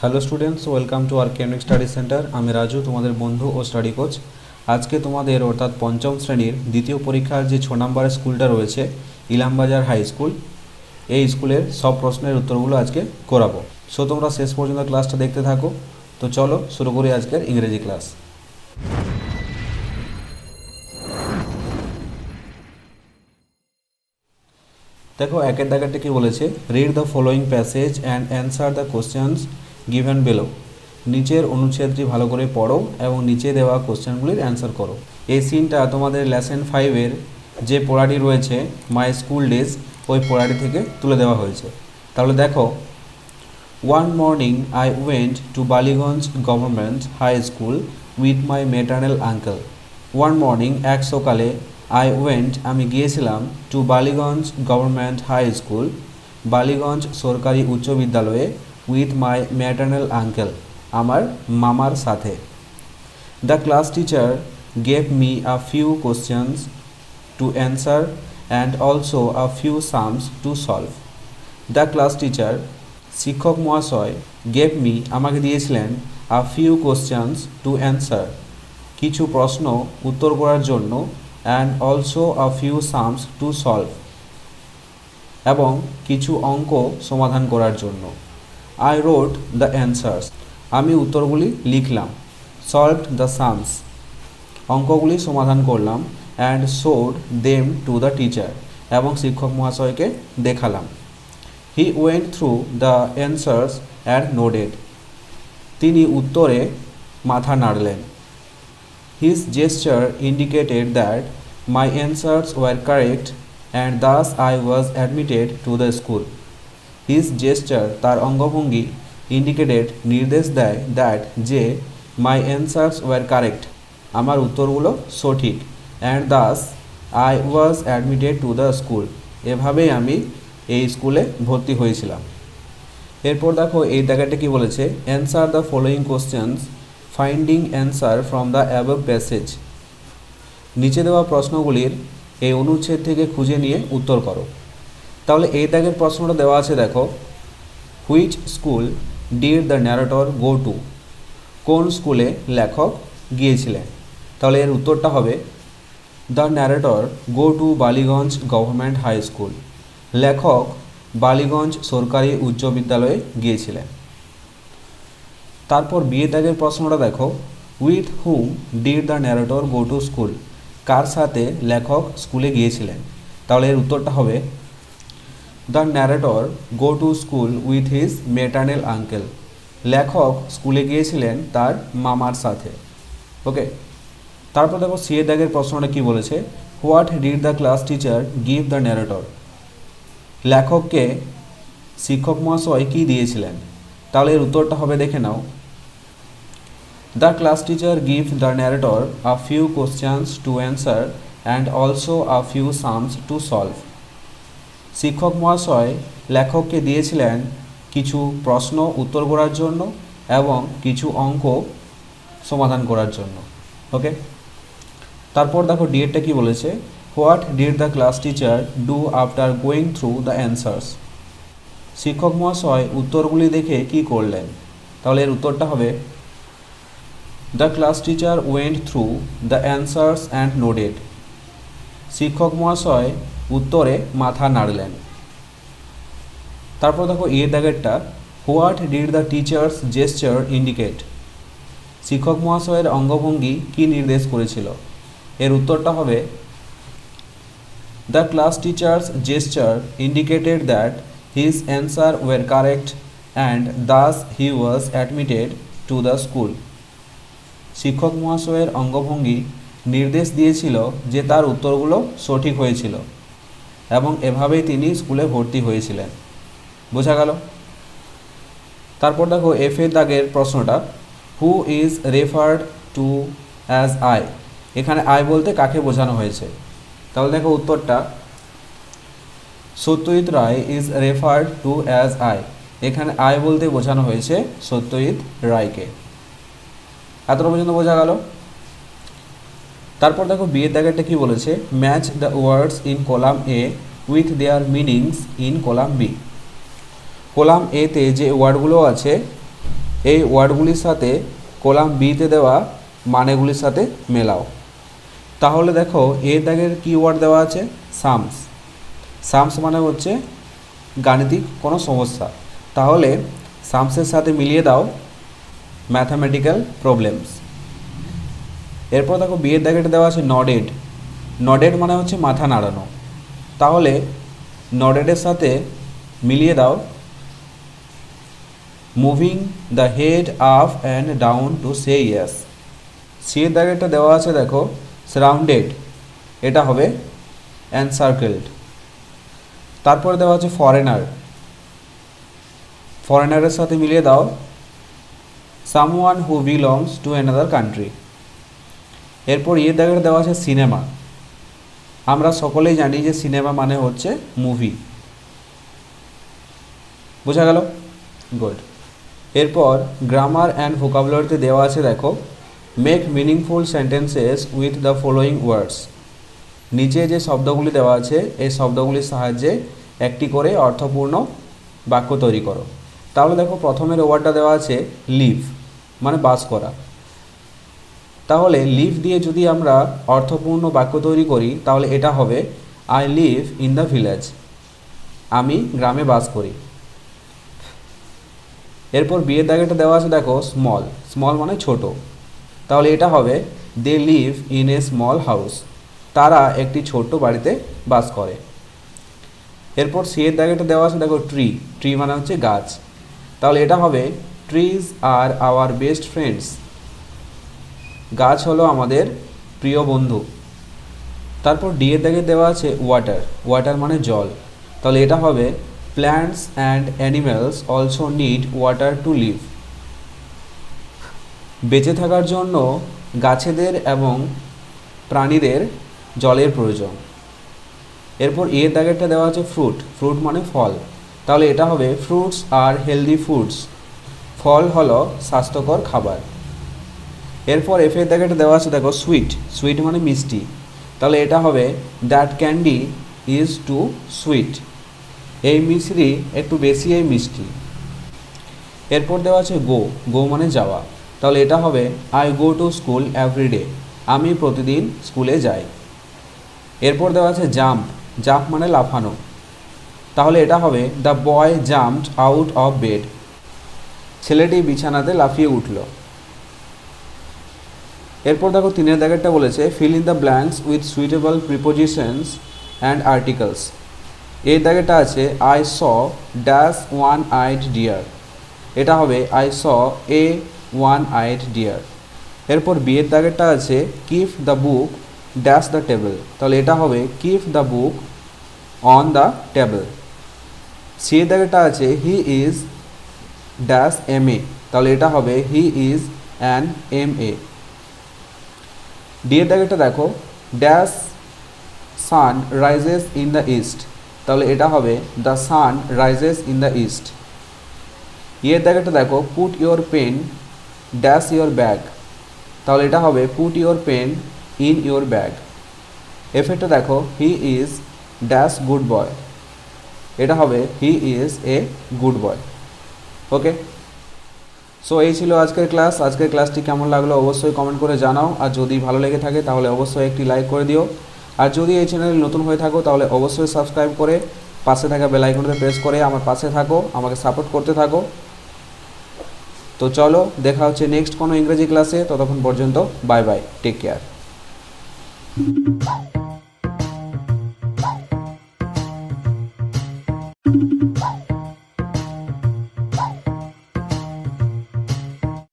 Hello students welcome to R কেমিক study centre আমি রাজু, তোমাদের বন্ধু ও স্টাডি কোচ আজকে তোমাদের অর্থাৎ পঞ্চম শ্রেণির দ্বিতীয় পরীক্ষার যে ছ নম্বরের স্কুলটা রয়েছে, ইলামবাজার হাই স্কুল, এই স্কুলের সব প্রশ্নের উত্তরগুলো আজকে করাবো। সো তোমরা শেষ পর্যন্ত ক্লাসটা দেখতে থাকো। তো চলো, শুরু করি আজকের ইংরেজি ক্লাস দেখো, একের দাগেরটা কি বলেছে? Read the following passage and answer the questions given below. নিচের অনুচ্ছেদটি ভালো করে পড়ো এবং নিচে দেওয়া কোশ্চেনগুলির অ্যান্সার করো। এই সিনটা তোমাদের লেসন ফাইভের যে পড়াটি রয়েছে, মাই স্কুল ডেজ, ওই পড়াটি থেকে তুলে দেওয়া হয়েছে। তাহলে দেখো one morning I went to Ballygunge government high school with my maternal uncle one morning এক সকালে আই ওয়েন্ট আমি গিয়েছিলাম to Ballygunge government high school Ballygunge সরকারি উচ্চ বিদ্যালয়ে উইথ মাই ম্যাটার্নাল আঙ্কেল আমার মামার সাথে। The class teacher gave me a few questions to answer and also a few sums to solve the class teacher শিক্ষক মহাশয় গেভ মি আমাকে দিয়েছিলেন a few questions to answer কিছু প্রশ্ন উত্তর করার জন্য and also a few sums to solve এবং কিছু অঙ্ক সমাধান করার জন্য। আই রোড দ্য অ্যান্সার্স আমি উত্তরগুলি লিখলাম। সলভড দ্য সামস অঙ্কগুলি সমাধান করলাম and showed them to the teacher এবং শিক্ষক মহাশয়কে দেখালাম। He went through the answers and nodded তিনি উত্তরে মাথা নাড়লেন। His gesture indicated that my answers were correct and thus I was admitted to the school his gesture তার অঙ্গভঙ্গি indicated নির্দেশ দেয় দ্যাট যে মাই অ্যান্সার্স ওয়ার কারেক্ট আমার উত্তরগুলো সঠিক। And thus I was admitted to the school এভাবেই আমি এই স্কুলে ভর্তি হয়েছিলাম। এরপর দেখো, এই জায়গাটা কি বলেছে? Answer the following questions finding answer from the above passage নিচে দেওয়া প্রশ্নগুলির এই অনুচ্ছেদ থেকে খুঁজে নিয়ে উত্তর করো। তাহলে এই দাগের প্রশ্নটা দেওয়া আছে, দেখো which school did the narrator go to কোন স্কুলে লেখক গিয়েছিলেন? তাহলে এর উত্তরটা হবে the narrator go to Ballygunge government high school লেখক বালিগঞ্জ সরকারি উচ্চ বিদ্যালয়ে গিয়েছিলেন। তারপর বিয়ে দাগের প্রশ্নটা দেখো with whom did the narrator go to school কার সাথে লেখক স্কুলে গিয়েছিলেন? তাহলে এর উত্তরটা হবে the narrator go to school with his maternal uncle লেখক স্কুলে গিয়েছিলেন তার মামার সাথে। ওকে তারপর দেখো সিএ দাগের প্রশ্নটা কি বলেছে? What did the class teacher give the narrator লেখককে শিক্ষক মহাশয় কী দিয়েছিলেন? তাহলে এর উত্তরটা হবে দেখে নাও। The class teacher give the narrator a few questions to answer and also a few sums to solve শিক্ষক মহাশয় লেখককে দিয়েছিলেন কিছু প্রশ্ন উত্তর করার জন্য এবং কিছু অঙ্ক সমাধান করার জন্য ওকে তারপর দেখো ডিএডটা কি বলেছে? What did the class teacher do after going through the answers শিক্ষক মহাশয় উত্তরগুলি দেখে কি করলেন? তাহলে এর উত্তরটা হবে the class teacher went through the answers and nodded শিক্ষক মহাশয় উত্তরে মাথা নাড়লেন। তারপর দেখো এর দাগেরটা, what did the teacher's gesture indicate? শিক্ষক মহাশয়ের অঙ্গভঙ্গি কি নির্দেশ করেছিল? এর উত্তরটা হবে, the class teacher's gesture indicated that his answer were correct and thus he was admitted to the school. শিক্ষক মহাশয়ের অঙ্গভঙ্গি নির্দেশ দিয়েছিল যে তার উত্তরগুলো সঠিক হয়েছিল। এবং এভাবেই তিনি স্কুলে ভর্তি হয়েছিলেন। বোঝা গেল? তারপর দেখো এফ এর দাগের প্রশ্নটা who is referred to as I এখানে আই বলতে কাকে বোঝানো হয়েছে? তাহলে দেখো উত্তরটা, Satyajit Ray is referred to as I এখানে আই বলতে বোঝানো হয়েছে সত্যজিৎ রায়কে। এতটা পর্যন্ত বোঝা গেল? তারপর দেখো বিয়ের দাগেরটা কি বলেছে? Match the words in column A with their meanings in column B column এতে যে ওয়ার্ডগুলো আছে, এই ওয়ার্ডগুলির সাথে কলাম বিতে দেওয়া মানেগুলির সাথে মেলাও। তাহলে দেখো এর দাগের কি ওয়ার্ড দেওয়া আছে? সামস সামস মানে হচ্ছে গাণিতিক কোনো সমস্যা। তাহলে সামসের সাথে মিলিয়ে দাও ম্যাথামেটিক্যাল প্রবলেমস এরপর দেখো বিয়ের দাগেটা দেওয়া আছে নডেড নডেড মানে হচ্ছে মাথা নাড়ানো। তাহলে নডেডের সাথে মিলিয়ে দাও moving the head up and down to say yes সিয়ের দাগেরটা দেওয়া আছে দেখো সারাউন্ডেড এটা হবে অ্যানসার্কেলড তারপরে দেওয়া আছে ফরেনার ফরেনারের সাথে মিলিয়ে দাও। Someone who belongs to another country এরপর ইয়ে দাগের দেওয়া আছে সিনেমা। আমরা সকলেই জানি যে সিনেমা মানে হচ্ছে মুভি বোঝা গেল? গুড এরপর গ্রামার অ্যান্ড ভোকাবুলারিতে দেওয়া আছে, দেখো make meaningful sentences with the following words নিচে যে শব্দগুলি দেওয়া আছে, এই শব্দগুলির সাহায্যে একটি করে অর্থপূর্ণ বাক্য তৈরি করো। তাহলে দেখো, প্রথমের ওয়ার্ডটা দেওয়া আছে লিভ মানে বাস করা। তাহলে লিভ দিয়ে যদি আমরা অর্থপূর্ণ বাক্য তৈরি করি, তাহলে এটা হবে I live in the village আমি গ্রামে বাস করি। এরপর বিয়ের দাগেটা দেওয়া আছে, দেখো স্মল স্মল মানে ছোট। তাহলে এটা হবে they live in a small house তারা একটি ছোট্ট বাড়িতে বাস করে। এরপর সিয়ের দাগেটা দেওয়া আছে, দেখো ট্রি ট্রি মানে হচ্ছে গাছ। তাহলে এটা হবে trees are our best friends গাছ হলো আমাদের প্রিয় বন্ধু। তারপর ডিয়ের দাগে দেওয়া আছে ওয়াটার ওয়াটার মানে জল। তাহলে এটা হবে plants and animals also need water to live বেঁচে থাকার জন্য গাছেদের এবং প্রাণীদের জলের প্রয়োজন। এরপর এর দাগেরটা দেওয়া আছে ফ্রুট ফ্রুট মানে ফল। তাহলে এটা হবে ফ্রুটস আর হেলদি ফুডস ফল হলো স্বাস্থ্যকর খাবার। এরপর এফের দাগেটা দেওয়া আছে, দেখো সুইট সুইট মানে মিষ্টি। তাহলে এটা হবে that candy is too sweet এই মিশ্রি একটু বেশি, এই মিষ্টি। এরপর দেওয়া আছে গো গো মানে যাওয়া। তাহলে এটা হবে I go to school every day আমি প্রতিদিন স্কুলে যাই। এরপর দেওয়া আছে জাম্প জাম্প মানে লাফানো। তাহলে এটা হবে the boy jumped out of bed ছেলেটি বিছানাতে লাফিয়ে উঠল। এরপর দেখো তিনের দাগেরটা বলেছে fill in the blanks with suitable prepositions and articles এই দাগেটা আছে I saw dash one eyed deer এটা হবে I saw a one eyed deer এরপর বিয়ের দাগেরটা আছে keep the book dash the table তাহলে এটা হবে keep the book on the table C এর দাগেরটা আছে he is dash M A তাহলে এটা হবে he is an M A D এর দেখো dash sun rises in the east তাহলে এটা হবে the sun rises in the east ইয়ের দাগেরটা দেখো put your pen dash your bag তাহলে এটা হবে put your pen in your bag এফেক্টটা দেখো he is dash good boy এটা হবে he is a good boy okay so এই ছিল আজকের ক্লাস আজকের ক্লাসটি কেমন লাগল অবশ্যই কমেন্ট করে জানাও। আর যদি ভালো লেগে থাকে, তাহলে অবশ্যই একটি লাইক করে দিও। আর যদি এই চ্যানেলে নতুন হয়ে থাকো, তাহলে অবশ্যই সাবস্ক্রাইব করে পাশে থাকা বেল আইকনতে প্রেস করে আমার পাশে থাকো, আমাকে সাপোর্ট করতে থাকো। তো চলো, দেখা হচ্ছে নেক্সট কোনো ইংরেজি ক্লাসে ততক্ষণ পর্যন্ত বাই বাই টেক কেয়ার